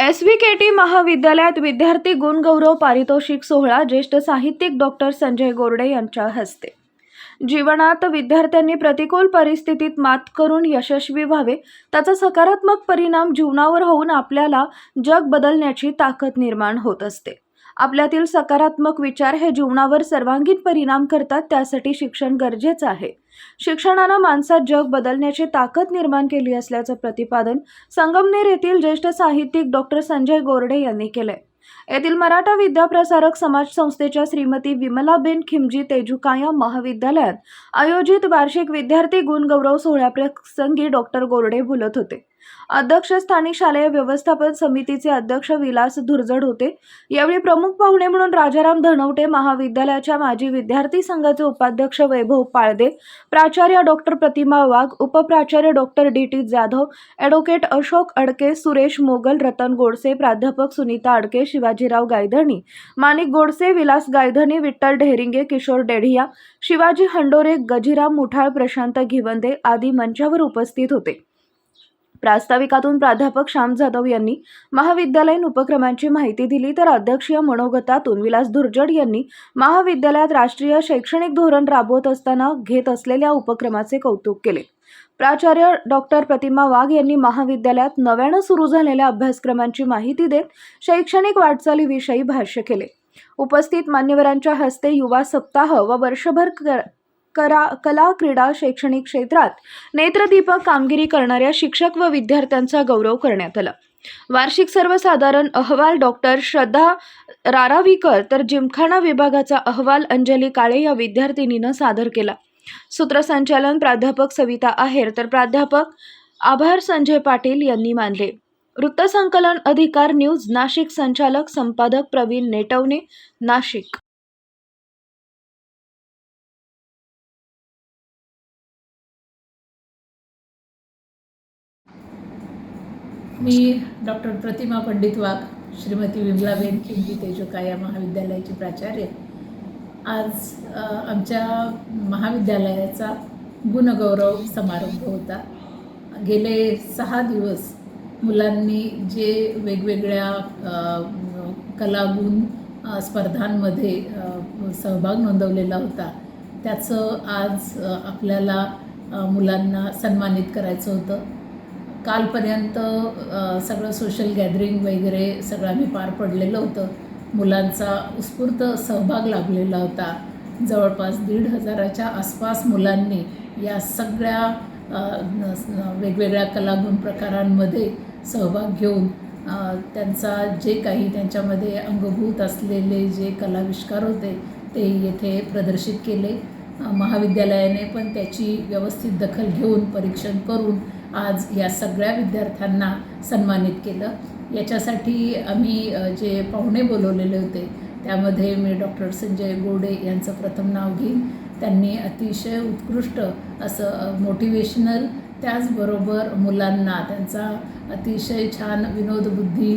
S V K T महाविद्यालयात विद्यार्थी गुणगौरव पारितोषिक सोहळा ज्येष्ठ साहित्यिक डॉक्टर संजय गोरडे यांच्या हस्ते. जीवनात विद्यार्थ्यांनी प्रतिकूल परिस्थितीत मात करून यशस्वी व्हावे त्याचा सकारात्मक परिणाम जीवनावर होऊन आपल्याला जग बदलण्याची ताकद निर्माण होत असते. आपल्यातील सकारात्मक विचार हे जीवनावर सर्वांगीण परिणाम करतात त्यासाठी शिक्षण गरजेचं आहे. शिक्षणानं माणसात जग बदलण्याची ताकद निर्माण केली असल्याचं प्रतिपादन संगमनेर येथील ज्येष्ठ साहित्यिक डॉक्टर संजय गोरडे यांनी केलंय. येथील मराठा विद्याप्रसारक समाज संस्थेच्या श्रीमती विमलाबेन खिमजी तेजुकाया महाविद्यालयात आयोजित वार्षिक विद्यार्थी गुणगौरव सोहळ्याप्रसंगी डॉक्टर गोरडे बोलत होते. अध्यक्षस्थानी शालेय व्यवस्थापन समितीचे अध्यक्ष विलास धुरजड होते. यावेळी प्रमुख पाहुणे म्हणून राजाराम धनवटे महाविद्यालयाच्या माजी विद्यार्थी संघाचे उपाध्यक्ष वैभव पाळदे प्राचार्य doctor Pratima Wagh उपप्राचार्य doctor D. T. Jadhav advocate Ashok Adke Suresh Mogal Ratan Godse प्राध्यापक सुनीता अडके शिवाजीराव गायधणी माणिक गोडसे विलास गायधणी विठ्ठल ढेरिंगे किशोर डेढिया शिवाजी हंडोरे गजीराम मुठाळ प्रशांत घिवंदे आदी मंचावर उपस्थित होते. प्रास्ताविकातून प्राध्यापक श्याम जाधव यांनी महाविद्यालयीन उपक्रमांची माहिती दिली तर अध्यक्षीय मनोगतातून विलास धुर्जड यांनी महाविद्यालयात राष्ट्रीय शैक्षणिक धोरण राबवत असताना घेत असलेल्या उपक्रमाचे कौतुक केले. प्राचार्य डॉक्टर प्रतिमा वाघ यांनी महाविद्यालयात नव्यानं सुरू झालेल्या अभ्यासक्रमांची माहिती देत शैक्षणिक वाटचालीविषयी भाष्य केले. उपस्थित मान्यवरांच्या हस्ते युवा सप्ताह व वर्षभर करा कला क्रीडा शैक्षणिक क्षेत्रात नेत्रदीपक कामगिरी करणाऱ्या शिक्षक व विद्यार्थ्यांचा गौरव करण्यात आला. वार्षिक सर्वसाधारण अहवाल डॉक्टर श्रद्धा रारावीकर तर जिमखाना विभागाचा अहवाल अंजली काळे या विद्यार्थिनीनं सादर केला. सूत्रसंचालन प्राध्यापक सविता आहेर तर प्राध्यापक आभार संजय पाटील यांनी मानले. वृत्तसंकलन अधिकार न्यूज नाशिक संचालक संपादक प्रवीण नेटवणे नाशिक. मी डॉक्टर प्रतिमा पंडित वाघ श्रीमती विमलाबेन खिंडी तेजोका या महाविद्यालयाची प्राचार्य. आज आमच्या महाविद्यालयाचा गुणगौरव समारंभ होता. गेले सहा दिवस मुलांनी जे वेगवेगळ्या कलागुण स्पर्धांमध्ये सहभाग नोंदवलेला होता. त्याचं आज आपल्याला मुलांना सन्मानित करायचं होतं. कालपर्यंत सगळं सोशल गॅदरिंग वगैरे सगळं आम्ही पार पडलेलं होतं. मुलांचा उत्स्फूर्त सहभाग लाभलेला होता. जवळपास दीड हजाराच्या आसपास मुलांनी या सगळ्या वेगवेगळ्या कलागुण प्रकारांमध्ये सहभाग घेऊन त्यांचा जे काही त्यांच्यामध्ये अंगभूत असलेले जे कलाविष्कार होते ते येथे प्रदर्शित केले. महाविद्यालयाने पण त्याची व्यवस्थित दखल घेऊन परीक्षण करून आज या सगळ्या विद्यार्थ्यांना सन्मानित केलं. याच्यासाठी आम्ही जे पाहुणे बोलवलेले होते त्यामध्ये मी डॉक्टर संजय गोडे यांचं प्रथम नाव घेईन. त्यांनी अतिशय उत्कृष्ट असं मोटिवेशनल त्याचबरोबर मुलांना त्यांचा अतिशय छान विनोदबुद्धी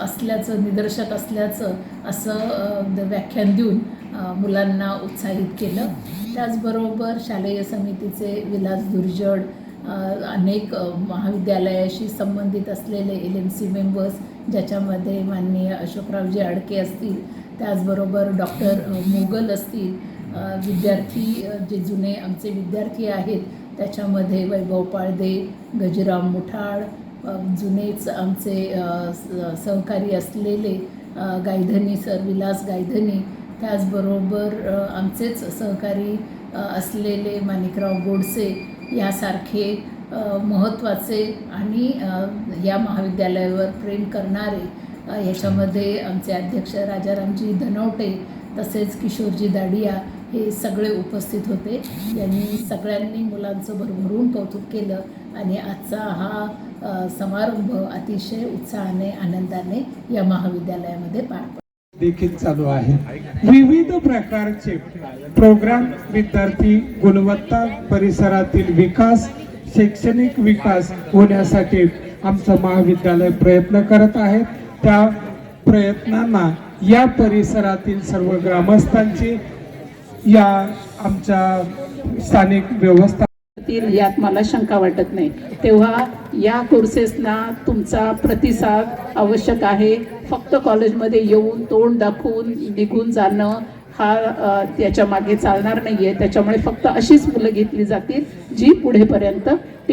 असल्याचं निदर्शक असल्याचं असं व्याख्यान देऊन मुलांना उत्साहित केलं. त्याचबरोबर शालेय समितीचे विलास दुर्जड अनेक महाविद्यालयाशी संबंधित असलेले एल एम सी मेंबर्स ज्याच्यामध्ये माननीय अशोकरावजी आडके असतील त्याचबरोबर डॉक्टर मोगल असतील विद्यार्थी जे जुने आमचे विद्यार्थी आहेत त्याच्यामध्ये वैभव पाळदे गजराम मुठाळ जुनेच आमचे स- सहकारी असलेले गायधनी सर विलास गायधनी त्याचबरोबर आमचेच सहकारी असलेले माणिकराव गोडसे यासारखे महत्त्वाचे आणि या महाविद्यालयावर प्रेम करणारे याच्यामध्ये आमचे अध्यक्ष राजारामजी धनवटे तसेच किशोरजी दाडिया हे सगळे उपस्थित होते. यांनी सगळ्यांनी मुलांचं भरभरून कौतुक केलं आणि आजचा हा समारंभ अतिशय उत्साहाने आनंदाने या महाविद्यालयामध्ये पार पडला. देखील चालू आहे. विविध प्रकारचे प्रोग्राम विद्यार्थी गुणवत्ता परिसरातील विकास शैक्षणिक विकास होण्यासाठी आमचं महाविद्यालय प्रयत्न करत आहे त्या प्रयत्नांना या परिसरातील सर्व ग्रामस्थांची या आमच्या स्थानिक व्यवस्था करतील यात मला शंका वाटत नाही. तेव्हा या कोर्सेसना तुमचा प्रतिसाद आवश्यक आहे. फक्त कॉलेजमध्ये येऊन तोंड दाखवून निघून जाणं हा त्याच्यामागे चालणार नाही आहे त्याच्यामुळे फक्त अशीच मुलं घेतली जातील जी पुढेपर्यंत